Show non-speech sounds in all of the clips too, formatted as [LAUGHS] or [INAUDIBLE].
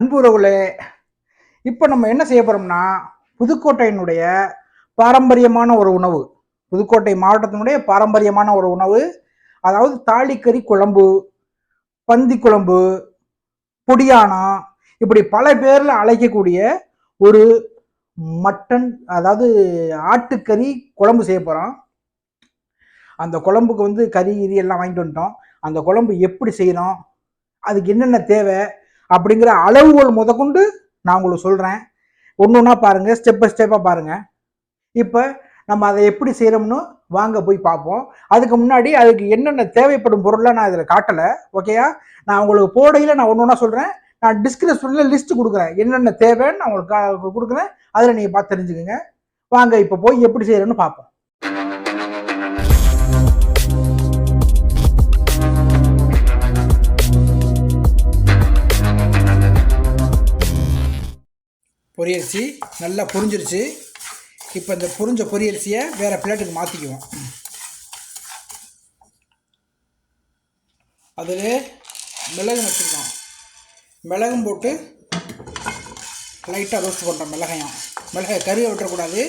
அன்புறவுகளே இப்போ நம்ம என்ன செய்ய போகிறோம்னா புதுக்கோட்டையினுடைய பாரம்பரியமான ஒரு உணவு புதுக்கோட்டை மாவட்டத்தினுடைய பாரம்பரியமான ஒரு உணவு அதாவது தாளிக்கறி குழம்பு பந்தி குழம்பு பொடியானம் இப்படி பல பேரில் அழைக்கக்கூடிய ஒரு மட்டன் அதாவது ஆட்டுக்கறி குழம்பு செய்ய போகிறோம் அந்த குழம்புக்கு வந்து கறி கிரி எல்லாம் வாங்கிட்டு வந்துட்டோம். அந்த குழம்பு எப்படி செய்யணும்? அதுக்கு என்னென்ன தேவை? அப்படிங்கிற அளவுகோல் முதற்கொண்டு நான் உங்களுக்கு சொல்கிறேன் ஒன்று ஒன்றா பாருங்கள் ஸ்டெப் பை ஸ்டெப்பாக பாருங்கள் இப்போ நம்ம அதை எப்படி செய்கிறோம்னு வாங்க போய் பார்ப்போம். அதுக்கு முன்னாடி அதுக்கு என்னென்ன தேவைப்படும் பொருளாக நான் இதில் காட்டலை ஓகேயா நான் உங்களுக்கு போடையில் நான் ஒன்று ஒன்றா சொல்கிறேன் நான் டிஸ்கிரிப்ஷனில் லிஸ்ட் கொடுக்குறேன். என்னென்ன தேவைன்னு நான் உங்களுக்கு கொடுக்குறேன். அதில் நீங்கள் பார்த்து தெரிஞ்சுக்கோங்க. வாங்க இப்போ போய் எப்படி செய்கிறேன்னு பார்ப்போம். பொரியரிசி நல்லா பொரிஞ்சிருச்சு. இப்போ இந்த பொரிஞ்ச பொரியரிசியை வேறு பிளேட்டுக்கு மாற்றிக்குவோம் அதில் மிளகு வச்சுருக்கோம். மிளகும் போட்டு லைட்டாக ரோஸ்ட் பண்ணுறோம் மிளகையும். மிளகாய் கருக விட்டுறக்கூடாது.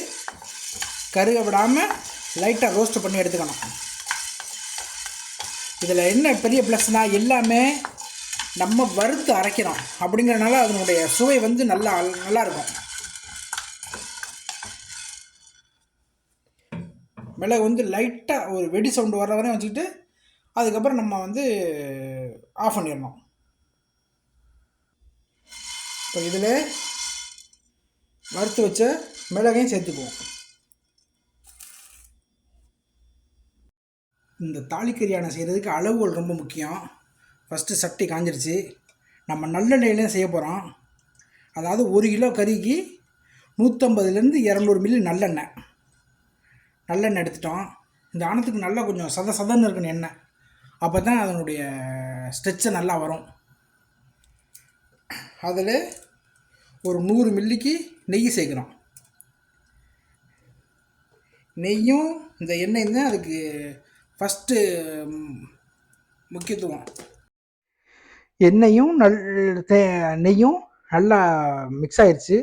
கருக விடாமல் லைட்டாக ரோஸ்ட் பண்ணி எடுத்துக்கணும். இதில் என்ன பெரிய ப்ளஸ்னால் எல்லாமே நம்ம வறுத்து அரைக்கிறோம் அப்படிங்கிறனால அதனுடைய சுவை வந்து நல்லா நல்லா இருக்கும். மிளகு வந்து லைட்டாக ஒரு வெடி சவுண்டு வர வரையும் வச்சுக்கிட்டு அதுக்கப்புறம் நம்ம வந்து ஆஃப் பண்ணிடணும். இப்போ இதில் வறுத்து வச்ச மிளகையும் சேர்த்துக்குவோம். இந்த தாளிக்கறியான செய்கிறதுக்கு அளவுகள் ரொம்ப முக்கியம். ஃபஸ்ட்டு சட்டி காஞ்சிருச்சு. நம்ம நல்லெண்ணெயிலையும் செய்ய போகிறோம் அதாவது ஒரு கிலோ கறிக்கு நூற்றம்பதுலேருந்து இரநூறு மில்லி நல்லெண்ணெய். நல்லெண்ணெய் எடுத்துட்டோம். இந்த ஆணத்துக்கு நல்லா கொஞ்சம் சத சதன்னு இருக்கணும் எண்ணெய். அப்போ தான் அதனுடைய ஸ்ட்ரெச்சை நல்லா வரும். அதில் ஒரு நூறு மில்லிக்கு நெய் சேர்க்குறோம். நெய்யும் இந்த எண்ணெயும் தான் அதுக்கு ஃபஸ்ட்டு முக்கியத்துவம். எண்ணெயும் நல் தே நெய்யும் நல்லா மிக்ஸ் ஆயிடுச்சு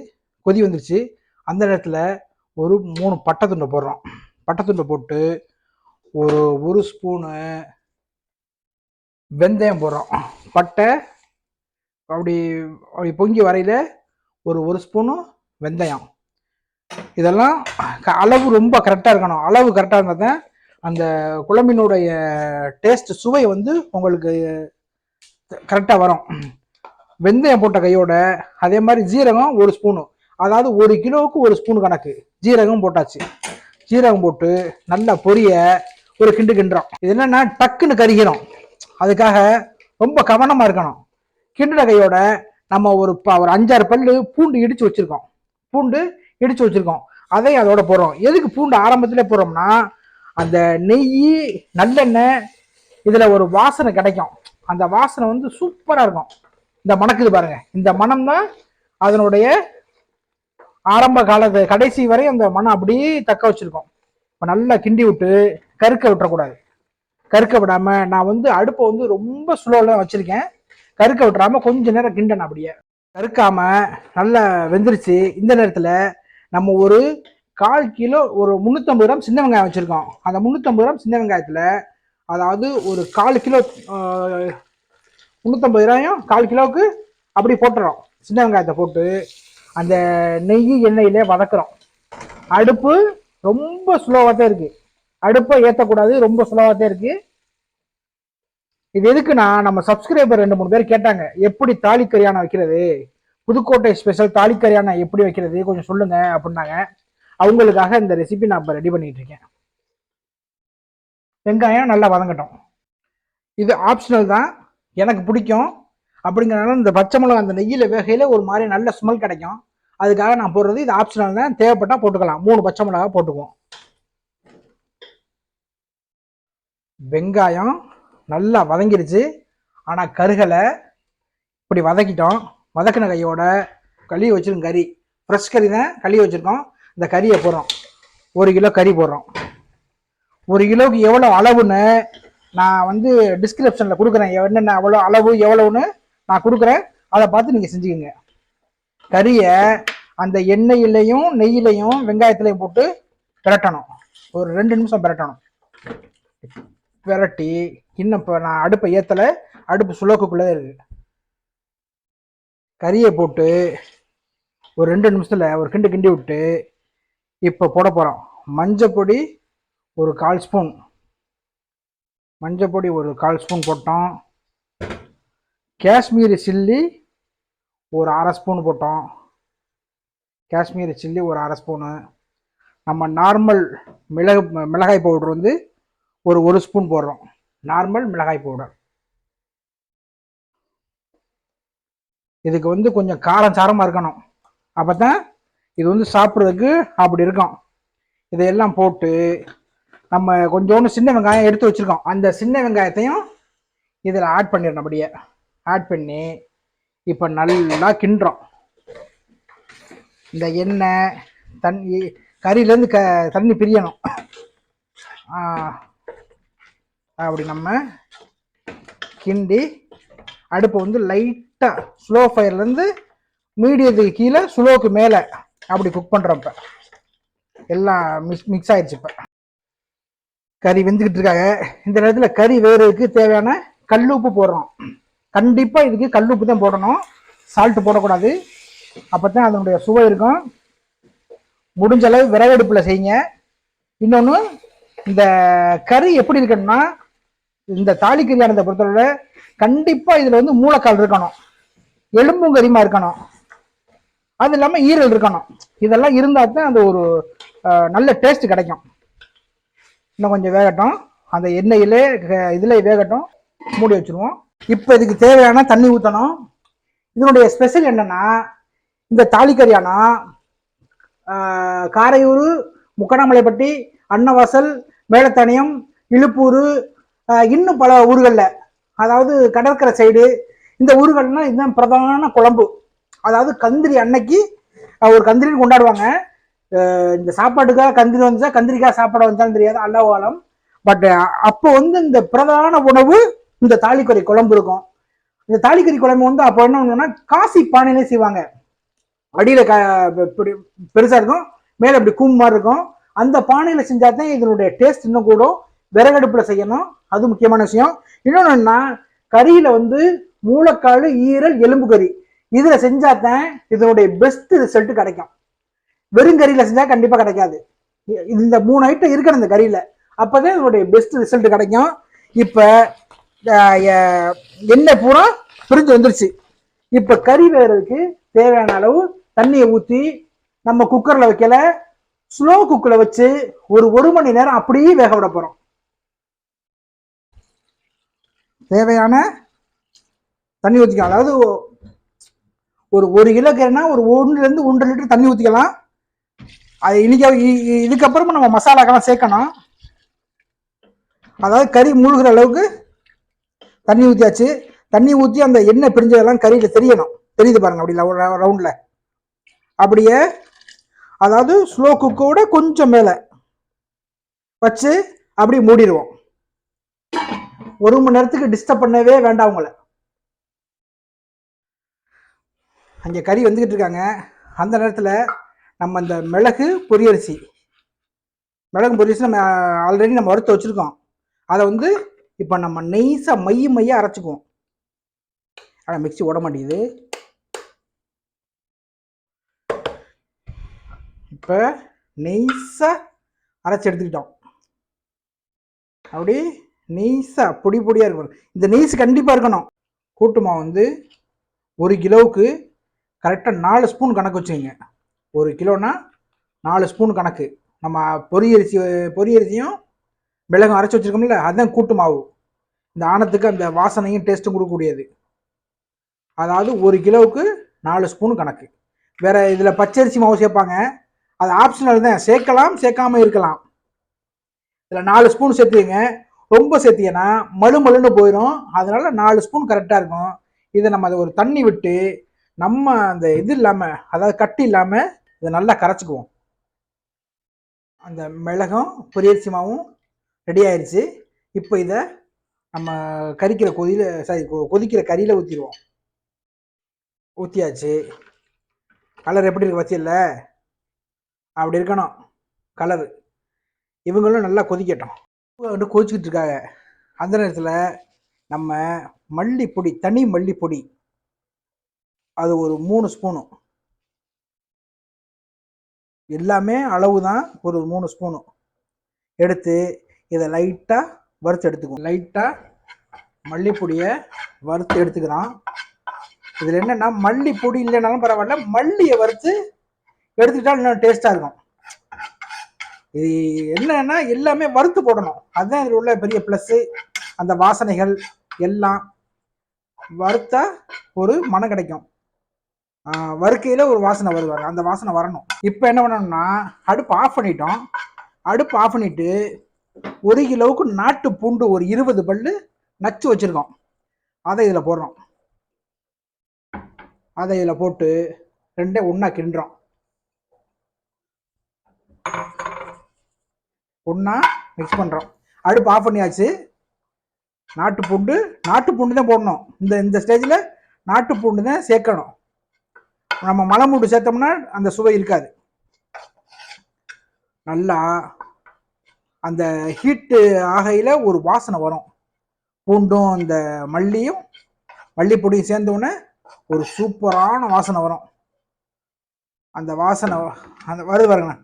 கொதி வந்துருச்சு. அந்த நேரத்தில் ஒரு மூணு பட்டை துண்டை போடுறோம். பட்டை துண்டை போட்டு ஒரு ஒரு ஸ்பூனு வெந்தயம் போடுறோம். பட்டை அப்படி அப்படி பொங்கி வரையில் ஒரு ஒரு ஸ்பூனு வெந்தயம். இதெல்லாம் க- அளவு ரொம்ப கரெக்டாக இருக்கணும். அளவு கரெக்டாக இருந்தால் தான் அந்த குழம்பினுடைய டேஸ்ட் சுவை வந்து உங்களுக்கு கரெக்டாக வரும். வெந்தயம் போட்ட கையோட அதே மாதிரி ஜீரகம் ஒரு ஸ்பூனு அதாவது ஒரு கிலோவுக்கு ஒரு ஸ்பூன் கணக்கு. ஜீரகம் போட்டாச்சு. ஜீரகம் போட்டு நல்லா பொரிய ஒரு கிண்டு கிண்டுறோம். இது என்னென்னா டக்குன்னு கருகிறோம் அதுக்காக ரொம்ப கவனமாக இருக்கணும். கிண்டுன கையோட நம்ம ஒரு ப ஒரு அஞ்சாறு பல்லு பூண்டு இடித்து வச்சுருக்கோம். பூண்டு இடித்து வச்சுருக்கோம். அதையும் அதோட போடுறோம். எதுக்கு பூண்டு ஆரம்பத்தில் போடுறோம்னா அந்த நெய் நல்லெண்ணெய் இதில் ஒரு வாசனை கிடைக்கும். அந்த வாசனை வந்து சூப்பராக இருக்கும். இந்த மணக்குது பாருங்க. இந்த மனம் தான் அதனுடைய ஆரம்ப காலத்து கடைசி வரை அந்த மனம் அப்படியே தக்க வச்சிருக்கோம். இப்போ நல்லா கிண்டி விட்டு கருக்க விட்டுறக்கூடாது. கருக்க விடாம நான் வந்து அடுப்பை வந்து ரொம்ப ஸ்லோவில் வச்சிருக்கேன். கருக்க விட்டுறாம கொஞ்ச நேரம் கிண்டணும் அப்படியே. கருக்காம நல்லா வெந்துருச்சு. இந்த நேரத்தில் நம்ம ஒரு கால் கிலோ ஒரு முந்நூற்றம்பது கிராம் சின்ன வெங்காயம் வச்சுருக்கோம். அந்த முந்நூற்றம்பது கிராம் சின்ன வெங்காயத்தில் அதாவது ஒரு கால் கிலோ முந்நூற்றம்பது ரூபாயும் கால் கிலோவுக்கு அப்படி போட்டுறோம். சின்ன வெங்காயத்தை போட்டு அந்த நெய் எண்ணெயிலே வதக்குறோம். அடுப்பு ரொம்ப ஸ்லோவாக தான் இருக்குது அடுப்பை ஏற்றக்கூடாது ரொம்ப ஸ்லோவாக தான் இருக்குது இது எதுக்குன்னா நம்ம சப்ஸ்கிரைபர் ரெண்டு மூணு பேர் கேட்டாங்க எப்படி தாலிக்கறியான வைக்கிறது? புதுக்கோட்டை ஸ்பெஷல் தாலி கரியானா எப்படி வைக்கிறது? கொஞ்சம் சொல்லுங்க அப்படின்னாங்க. அவங்களுக்காக இந்த ரெசிபி நான் இப்போ ரெடி பண்ணிட்டு இருக்கேன். வெங்காயம் நல்லா வதங்கட்டும். இது ஆப்ஷனல் தான். எனக்கு பிடிக்கும். அப்படிங்கிறனால இந்த பச்சை மிளகா அந்த நெய்யில் வேகையில் ஒரு மாதிரி நல்ல ஸ்மெல் கிடைக்கும். அதுக்காக நான் போடுறது இது ஆப்ஷனல் தான் தேவைப்பட்டால் போட்டுக்கலாம். மூணு பச்சை மிளகா போட்டுக்குவோம். வெங்காயம் நல்லா வதங்கிருச்சு. ஆனால் கருகலை இப்படி வதக்கிட்டோம். வதக்கின கையோட கழுவி வச்சிருக்கோம் கறி. ஃப்ரெஷ் கறி தான் கழுவி வச்சுருக்கோம். இந்த கறியை போடுறோம். ஒரு கிலோ கறி போடுறோம். ஒரு கிலோவுக்கு எவ்வளோ அளவுன்னு நான் வந்து டிஸ்கிரிப்ஷனில் கொடுக்குறேன். என்னென்ன அவ்வளோ அளவு எவ்வளோன்னு நான் கொடுக்குறேன். அதை பார்த்து நீங்கள் செஞ்சுக்கோங்க. கறியை அந்த எண்ணெயிலையும் நெய்யிலையும் வெங்காயத்துலையும் போட்டு பிரட்டணும். ஒரு ரெண்டு நிமிஷம் பிரட்டணும். பிரட்டி இன்னும் இப்போ நான் அடுப்பை ஏற்றலை அடுப்பு சுலோக்குக்குள்ளே இருக்கு. கறியை போட்டு ஒரு ரெண்டு நிமிஷத்தில் ஒரு கிண்டு கிண்டி விட்டு இப்போ போட போகிறோம் மஞ்சப்பொடி ஒரு கால் ஸ்பூன். மஞ்சப்பொடி ஒரு கால் ஸ்பூன் போட்டோம். காஷ்மீரி சில்லி ஒரு அரை ஸ்பூன் போட்டோம். காஷ்மீரி சில்லி ஒரு அரை ஸ்பூனு. நம்ம நார்மல் மிளகு மிளகாய் பவுடர் வந்து ஒரு ஒரு ஸ்பூன் போடுறோம். நார்மல் மிளகாய் பவுடர். இதுக்கு வந்து கொஞ்சம் காரம் சாரமாக இருக்கணும். அப்போ தான் இது வந்து சாப்பிட்றதுக்கு அப்படி இருக்கும். இதையெல்லாம் போட்டு நம்ம கொஞ்சோண்டு சின்ன வெங்காயம் எடுத்து வச்சுருக்கோம். அந்த சின்ன வெங்காயத்தையும் இதில் ஆட் பண்ணிடணும் அப்படியே. ஆட் பண்ணி இப்போ நல்லா கிண்டுறோம். இந்த எண்ணெய் தண்ணி கறியிலேருந்து க தண்ணி பிரியணும். அப்படி நம்ம கிண்டி அடுப்பை வந்து லைட்டாக ஸ்லோ ஃபயர்லேருந்து மீடியத்துக்கு கீழே ஸ்லோவுக்கு மேலே அப்படி குக் பண்ணுறோம் இப்போ. எல்லாம் மிக்ஸ் மிக்ஸ் ஆயிடுச்சு இப்போ. கறி வெந்துக்கிட்டு இருக்காங்க. இந்த நேரத்தில் கறி வேறதுக்கு தேவையான கல்லுப்பு போடுறோம் கண்டிப்பாக இதுக்கு கல்லுப்பு தான் போடணும். சால்ட்டு போடக்கூடாது. அப்போ தான் அதனுடைய சுவை இருக்கும். முடிஞ்ச அளவு விறகடுப்பில் செய்யுங்க. இன்னொன்று இந்த கறி எப்படி இருக்கணும்னா இந்த தாலி கறியானதை பொறுத்தவரை கண்டிப்பாக இதில் வந்து மூளைக்கால் இருக்கணும். எலும்பும் கறிமா இருக்கணும். அது இல்லாமல் ஈரல் இருக்கணும். இதெல்லாம் இருந்தால் தான் அந்த ஒரு நல்ல டேஸ்ட் கிடைக்கும். இன்னும் கொஞ்சம் வேகட்டும். அந்த எண்ணெயிலே இதில் வேகட்டும். மூடி வச்சுருவோம். இப்போ இதுக்கு தேவையான தண்ணி ஊற்றணும் இதனுடைய ஸ்பெஷல் என்னென்னா இந்த தாலிக்கரியானா காரையூர் முக்கணாமலைப்பட்டி அன்னவாசல் மேலத்தானியம் இழுப்பூர் இன்னும் பல ஊர்களில் அதாவது கடற்கரை சைடு இந்த ஊர்கள்னால் இதுதான் பிரதான குழம்பு. அதாவது கந்திரி அன்னைக்கு ஒரு கந்திரின்னு கொண்டாடுவாங்க. இந்த சாப்பாட்டுக்காக கந்திரி வந்துச்சா? கந்திரிக்காக சாப்பாடு வந்தாலும் தெரியாது அல்லவாலம் பட் அப்போ வந்து இந்த பிரதான உணவு இந்த தாலிக்கறி குழம்பு இருக்கும். இந்த தாலிக்கறி குழம்பு வந்து அப்போ என்ன பண்ணுவோம்னா காசி பானையிலே செய்வாங்க. அடியில் க பெருசாக இருக்கும் மேலே இப்படி கூம்பு மாதிரி இருக்கும். அந்த பானையில் செஞ்சால் தான் இதனுடைய டேஸ்ட் இன்னும் கூடும். விறகடுப்பில் செய்யணும். அது முக்கியமான விஷயம். இன்னொன்று கறியில் வந்து மூளைக்காடு ஈரல் எலும்பு கறி. இதில் செஞ்சால் தான் இதனுடைய பெஸ்ட் ரிசல்ட் கிடைக்கும். வெறும் கறியில் செஞ்சால் கண்டிப்பாக கிடைக்காது. இந்த மூணு ஐட்டம் இருக்கணும் இந்த கறியில். அப்போ தான் இதனுடைய பெஸ்ட் ரிசல்ட் கிடைக்கும். இப்போ எண்ணெய் பூரா பிரிஞ்சு வந்துருச்சு. இப்போ கறி வேறதுக்கு தேவையான அளவு தண்ணியை ஊற்றி நம்ம குக்கரில் வைக்கல. ஸ்லோ குக்கில் வச்சு ஒரு ஒரு மணி நேரம் அப்படியே வேக விட போகிறோம் தேவையான தண்ணி ஊற்றிக்கலாம் அதாவது ஒரு ஒரு கிலோ கறினா ஒரு ஒன்றுலேருந்து ஒன்றரை லிட்டர் தண்ணி ஊற்றிக்கலாம் அது இன்னைக்கு இதுக்கப்புறமா நம்ம மசாலாக்கெல்லாம் சேர்க்கணும். அதாவது கறி மூழ்கிற அளவுக்கு தண்ணி ஊற்றியாச்சு தண்ணி ஊற்றி அந்த எண்ணெய் பிரிஞ்சதெல்லாம் கறியில் தெரியணும். தெரியுது பாருங்க அப்படி ரவுண்டில். அப்படியே அதாவது ஸ்லோ குக்கோட கொஞ்சம் மேலே வச்சு அப்படியே மூடிடுவோம். ஒரு மணி நேரத்துக்கு டிஸ்டர்ப் பண்ணவே வேண்டாம் உங்களை. அங்கே கறி வந்துக்கிட்டு இருக்காங்க. அந்த நேரத்தில் நம்ம இந்த மிளகு பொரியரிசி. மிளகு பொரியரிசி நம்ம ஆல்ரெடி நம்ம வறுத்து வச்சுருக்கோம். அதை வந்து இப்போ நம்ம நெய்ஸாக மைய மைய அரைச்சிக்குவோம். ஆனால் மிக்ஸி ஓட மாட்டேங்குது. இப்போ நெய்ஸாக அரைச்சி எடுத்துக்கிட்டோம். அப்படி நெய்ஸாக பொடி பொடியாக இருக்கணும் இந்த நெய்ஸ் கண்டிப்பாக இருக்கணும். கூட்டுமா வந்து ஒரு கிலோவுக்கு கரெக்டாக நாலு ஸ்பூன் கணக்கு வச்சுக்கோங்க. ஒரு கிலோனா நாலு ஸ்பூன் கணக்கு. நம்ம பொரியரிசி பொரியரிசியும் மிளகும் அரைச்சி வச்சிருக்கோம்ல அதுதான் கூட்டு மாவு. இந்த ஆணத்துக்கு அந்த வாசனையும் டேஸ்ட்டும் கொடுக்கக்கூடியது. அதாவது ஒரு கிலோவுக்கு நாலு ஸ்பூன் கணக்கு. வேறு இதில் பச்சரிசி மாவு சேர்ப்பாங்க. அது ஆப்ஷனல் தான். சேர்க்கலாம் சேர்க்காம இருக்கலாம். இதில் நாலு ஸ்பூன் சேர்த்துங்க ரொம்ப சேர்த்தீங்கன்னா மழு மழுன்னு போயிடும் அதனால் நாலு ஸ்பூன் கரெக்டாக இருக்கும். இதை நம்ம அதை ஒரு தண்ணி விட்டு நம்ம அந்த இது இல்லாமல் அதாவது கட்டி இல்லாமல் இதை நல்லா கரைச்சிக்குவோம். அந்த மிளகும் பொரியரிசி மாவும் ரெடி ஆயிடுச்சு இப்போ இதை நம்ம கறிக்கிற கொதியில் சாரி கொதிக்கிற கறியில் ஊற்றிடுவோம் ஊற்றியாச்சு கலர் எப்படி இருக்கு வச்சில்ல அப்படி இருக்கணும். கலரு இவங்களும் நல்லா கொதிக்கட்டும். வந்து கொதிச்சுக்கிட்டு இருக்காங்க. அந்த நேரத்தில் நம்ம மல்லிப்பொடி தனி மல்லிப்பொடி. அது ஒரு மூணு ஸ்பூனும் எல்லாமே அளவு தான் ஒரு மூணு ஸ்பூனு எடுத்து இதை லைட்டாக வறுத்து எடுத்துக்கும் லைட்டாக மல்லிப்பொடியை வறுத்து எடுத்துக்கிறோம் இதில் என்னென்னா மல்லிப்பொடி இல்லைனாலும் பரவாயில்ல மல்லியை வறுத்து எடுத்துக்கிட்டால் இன்னும் டேஸ்ட்டாக இருக்கும். இது என்னன்னா எல்லாமே வறுத்து போடணும். அதுதான் இதில் உள்ள பெரிய ப்ளஸ்ஸு அந்த வாசனைகள் எல்லாம் வறுத்தா ஒரு மனம் கிடைக்கும். வறுக்கையில் ஒரு வாசனை வருவாங்க அந்த வாசனை வரணும். இப்போ என்ன பண்ணணும்னா அடுப்பு ஆஃப் பண்ணிட்டோம். அடுப்பு ஆஃப் பண்ணிட்டு ஒரு கிலோவுக்கு நாட்டு பூண்டு ஒரு இருபது பல்லு நச்சு வச்சுருக்கோம். அதை இதில் போடுறோம். அதை இதில் போட்டு ரெண்டே ஒன்றா கிண்டுறோம். ஒன்றா மிக்ஸ் பண்ணுறோம் அடுப்பு ஆஃப் பண்ணியாச்சு. நாட்டு பூண்டு நாட்டு பூண்டு தான் போடணும். இந்த இந்த ஸ்டேஜில் நாட்டு பூண்டு தான் சேர்க்கணும். நம்ம மலை மூட்டு சேர்த்தோம்னா அந்த சுவை இருக்காது. நல்லா அந்த ஹீட்டு ஆகையில் ஒரு வாசனை வரும். பூண்டும் அந்த மல்லியும் மல்லிப்பொடியும் சேர்ந்தோடனே ஒரு சூப்பரான வாசனை வரும். அந்த வாசனை அந்த வருது பாருங்க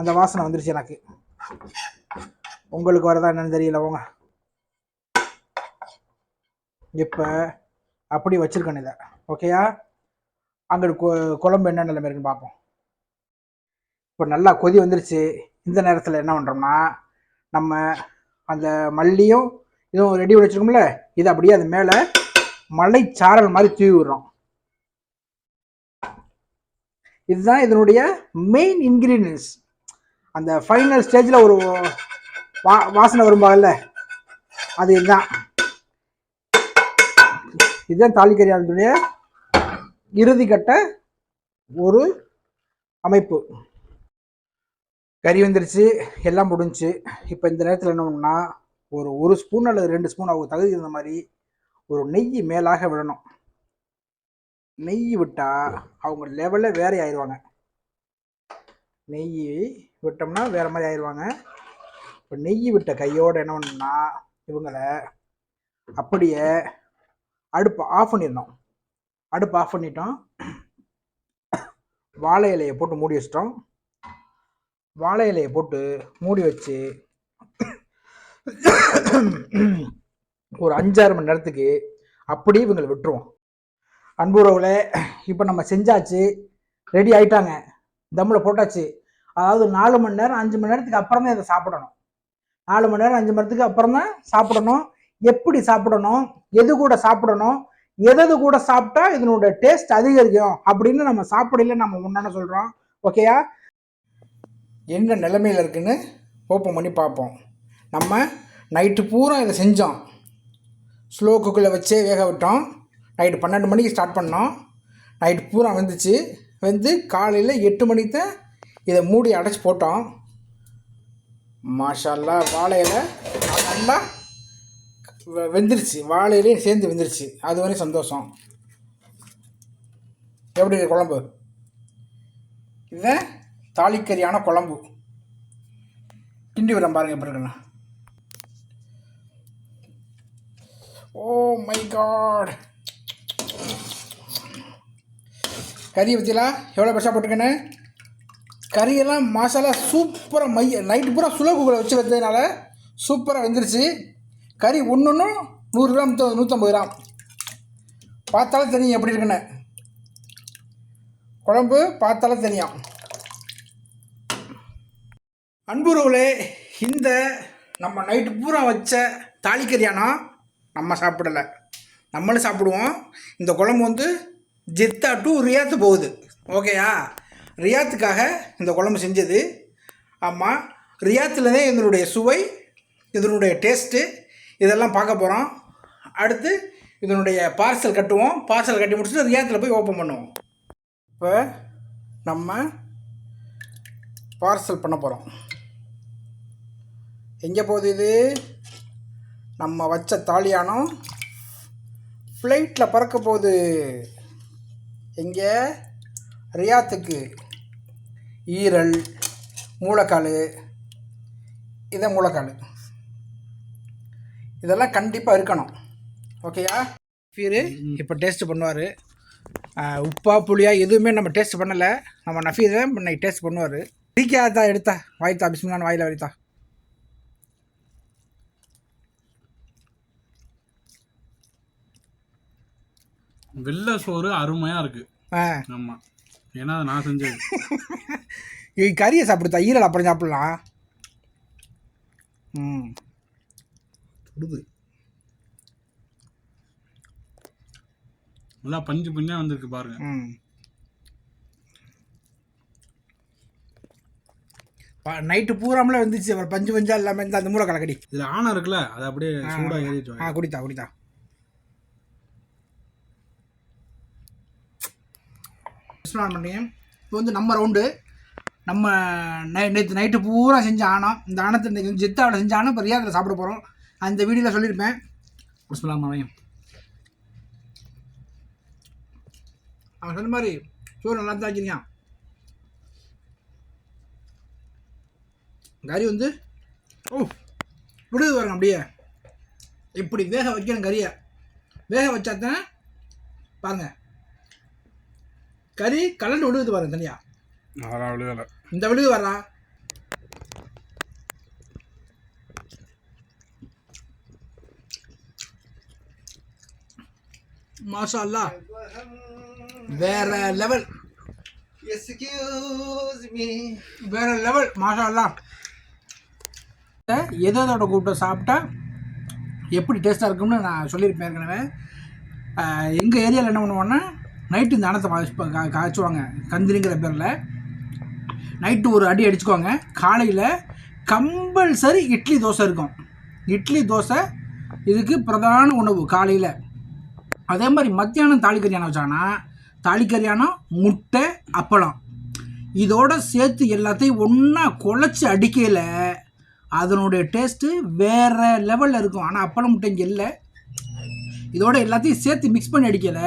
அந்த வாசனை வந்துருச்சு எனக்கு. உங்களுக்கு வரதா என்னன்னு தெரியல போங்க இப்போ அப்படி வச்சுருக்கேன் இதை. ஓகேயா அங்கிட்டு கொ- குழம்பு என்ன நிலைமை இருக்குன்னு பார்ப்போம். இப்போ நல்லா கொதி வந்துருச்சு. இந்த நேரத்தில் என்ன பண்ணுறோம்னா நம்ம அந்த மல்லியும் இதுவும் ரெடி பண்ணி வச்சிருக்கோம்ல இது அப்படியே அது மேலே மலைச்சாரல் மாதிரி தூவி விடுறோம். இதுதான் இதனுடைய மெயின் இன்கிரீடியன்ஸ் அந்த ஃபைனல் ஸ்டேஜில் ஒரு வா வாசனை வரும்பாங்கல்ல அது இதுதான் இதுதான் தாலிக்கரியானுடைய இறுதிக்கட்ட ஒரு அமைப்பு. கறி வந்துருச்சு எல்லாம் முடிஞ்சு. இப்போ இந்த நேரத்தில் என்ன பண்ணணும்னா ஒரு ஒரு ஸ்பூன் அல்லது ரெண்டு ஸ்பூன் அவங்க தகுதி இருந்த மாதிரி ஒரு நெய் மேலாக விடணும். நெய் விட்டால் அவங்க லெவலில் வேற ஆயிடுவாங்க நெய் விட்டோம்னா வேற மாதிரி ஆயிடுவாங்க இப்போ நெய் விட்ட கையோடு என்ன பண்ணணும்னா இவங்களை அப்படியே அடுப்பை ஆஃப் பண்ணிடணும். அடுப்பு ஆஃப் பண்ணிட்டோம். வாழை இலையை போட்டு மூடி வச்சிட்டோம். வாழை இலையை போட்டு மூடி வச்சு ஒரு அஞ்சாறு மணி நேரத்துக்கு அப்படியே இவங்களை விட்டுருவோம். அன்புறவுகளே இப்போ நம்ம செஞ்சாச்சு. ரெடி ஆயிட்டாங்க. தம்மில் போட்டாச்சு. அதாவது நாலு மணி நேரம் அஞ்சு மணி நேரத்துக்கு அப்புறம் தான் இதை சாப்பிடணும். நாலு மணி நேரம் அஞ்சு மணி நேரத்துக்கு அப்புறம் தான் சாப்பிடணும். எப்படி சாப்பிடணும்? எது கூட சாப்பிடணும்? எதது கூட சாப்பிட்டா இதனோட டேஸ்ட் அதிகரிக்கும். அப்படின்னு நம்ம சாப்பிடல நம்ம முன்னாடி சொல்கிறோம் ஓகேயா என்ன நிலைமையில் இருக்குன்னு ஓப்பன் பண்ணி பார்ப்போம். நம்ம நைட்டு பூரா இதை செஞ்சோம். ஸ்லோ குக்கில் வச்சே வேக விட்டோம். நைட்டு பன்னெண்டு மணிக்கு ஸ்டார்ட் பண்ணோம். நைட்டு பூரா வந்துச்சு. வந்து காலையில் எட்டு மணிக்கு தான் இதை மூடி அடைச்சி போட்டோம். மாஷல்லா வாழையில நல்லா வெந்துருச்சு. வாழையிலையும் சேர்ந்து வெந்துருச்சு. அது வரையும் சந்தோஷம். எப்படி இருக்கு குழம்பு? இதுதான் தாலிக்கரியான குழம்பு. கிண்டி விடுறேன் பாருங்க எப்படி இருக்குண்ணா ஓ மை காட். கறி பற்றிலா எவ்வளோ பெருசாக போட்டுக்கண்ணே கறியெல்லாம் மசாலா சூப்பராக மைய நைட்டு பூரா சுலோ வச்சு வச்சதுனால சூப்பராக வெந்துருச்சு. கறி ஒன்று நூறு கிராம் நூற்றம்பது கிராம். பார்த்தாலும் தெரியும் எப்படி இருக்குன்னு. குழம்பு பார்த்தாலும் தெரியும். அன்புறவுகளே இந்த நம்ம நைட்டு பூரா வச்ச தாலிக்கறியானா நம்ம சாப்பிடலை. நம்மளும் சாப்பிடுவோம். இந்த குழம்பு வந்து ஜித்தா டு ரியாத்து போகுது. ஓகேயா? ரியாத்துக்காக இந்த குழம்பு செஞ்சது. ஆமாம் ரியாத்தில் தான் இதனுடைய சுவை இதனுடைய டேஸ்ட்டு இதெல்லாம் பார்க்க போகிறோம் அடுத்து இதனுடைய பார்சல் கட்டுவோம். பார்சல் கட்டி முடிச்சுட்டு ரியாத்தில் போய் ஓப்பன் பண்ணுவோம். இப்போ நம்ம பார்சல் பண்ண போகிறோம் எங்கே போகுது இது? நம்ம வச்ச தாலியானம் ஃப்ளைட்டில் பறக்க போகுது. எங்கே? ரியாத்துக்கு. ஈரல் மூளைக்கால் இதை மூளைக்கால் இதெல்லாம் கண்டிப்பாக இருக்கணும். ஓகேயா ஃபீரு இப்போ டேஸ்ட் பண்ணுவார். உப்பா புளியா எதுவுமே நம்ம டேஸ்ட் பண்ணலை. நம்ம நஃபீர் தான் இன்னைக்கு டேஸ்ட் பண்ணுவார். பிடிக்காதா எடுத்தா? வாய்த்தா பிஸ்மிலான்னு வாயில் வைத்தா வெள்ளை சோறு அருமையா இருக்கு. ஆ. ஆமா. ஏன்னா அதை நான் செஞ்சது. [LAUGHS] இது கறியை சாப்பிடுதா? ஈரல் அப்புறம் சாப்பிடலாம். ம். விடுது நல்லா பஞ்சு பஞ்சா வந்திருக்கு பாருங்க. நைட்டு பூராமல வந்துச்சு. அப்புறம் பஞ்சு பஞ்சா இல்லாமல் இந்த அந்த மூளை கலக்கடி. இதுல ஆணை இருக்குல்ல அதை அப்படியே சூடா ஏறிட்டு ஆ குடித்தா குடித்தா. பிஸ்மிலான் பண்ணி இப்போ வந்து நம்ம ரவுண்டு நம்ம நை நேற்று நைட்டு பூரா செஞ்ச ஆணம் இந்த ஆணத்தை ஜித்தாவில் செஞ்ச ஆணம் இப்போ ரியாத்தில் சாப்பிட போகிறோம் அந்த வீடியோவில் சொல்லியிருப்பேன் பிஸ்மிலான் மலையும் அவன் சொன்ன மாதிரி சோறு நல்லா தான் வைக்கிறீங்க கறி வந்து ஓ விடுது பாருங்க அப்படியே. இப்படி வேக வைக்கணும் கறியை. வேக வச்சாதான் பாருங்க. கறி கலந்து விடுது பாருங்க தனியா. அதெல்லாம் விழுகலை இந்த விடுது வர்றா? மாஷா அல்லாஹ் வேற லெவல் வேற லெவல் மாஷா அல்லாஹ் எதோட கூப்பிட்டு சாப்பிட்டா எப்படி டேஸ்ட்டாக இருக்கும்னு நான் சொல்லியிருப்பேன் ஏற்கனவே. எங்கள் ஏரியாவில் என்ன பண்ணுவோன்னா நைட்டு இந்த அனத்தை காய்ச்சி- காய்ச்சுவாங்க கந்திரிங்கிற பேரில். நைட்டு ஒரு அடி அடிச்சுக்குவாங்க. காலையில் கம்பல்சரி இட்லி தோசை இருக்கும். இட்லி தோசை இதுக்கு பிரதான உணவு காலையில். அதே மாதிரி மத்தியானம் தாலி கரியானம் வச்சாங்கன்னா தாலி கரியானம் முட்டை அப்பளம். இதோட சேர்த்து எல்லாத்தையும் ஒன்றா குழச்சி அடிக்கையில் அதனுடைய டேஸ்ட்டு வேறு லெவலில் இருக்கும். ஆனால் அப்பளம் முட்டை இங்கே இல்லை. இதோட எல்லாத்தையும் சேர்த்து மிக்ஸ் பண்ணி அடிக்கல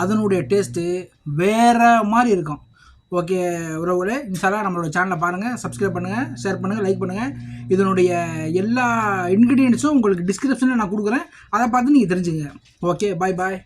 அதனுடைய டேஸ்ட்டு வேறு மாதிரி இருக்கும். ஓகே உறவுகளே இன்ஷால்லா நம்மளோட சேனலை பாருங்கள் சப்ஸ்கிரைப் பண்ணுங்கள் ஷேர் பண்ணுங்கள் லைக் பண்ணுங்கள் இதனுடைய எல்லா இன்க்ரீடியன்ஸும் உங்களுக்கு டிஸ்கிரிப்ஷனில் நான் கொடுக்குறேன். அதை பார்த்து நீங்கள் தெரிஞ்சுங்க. ஓகே பாய் பாய்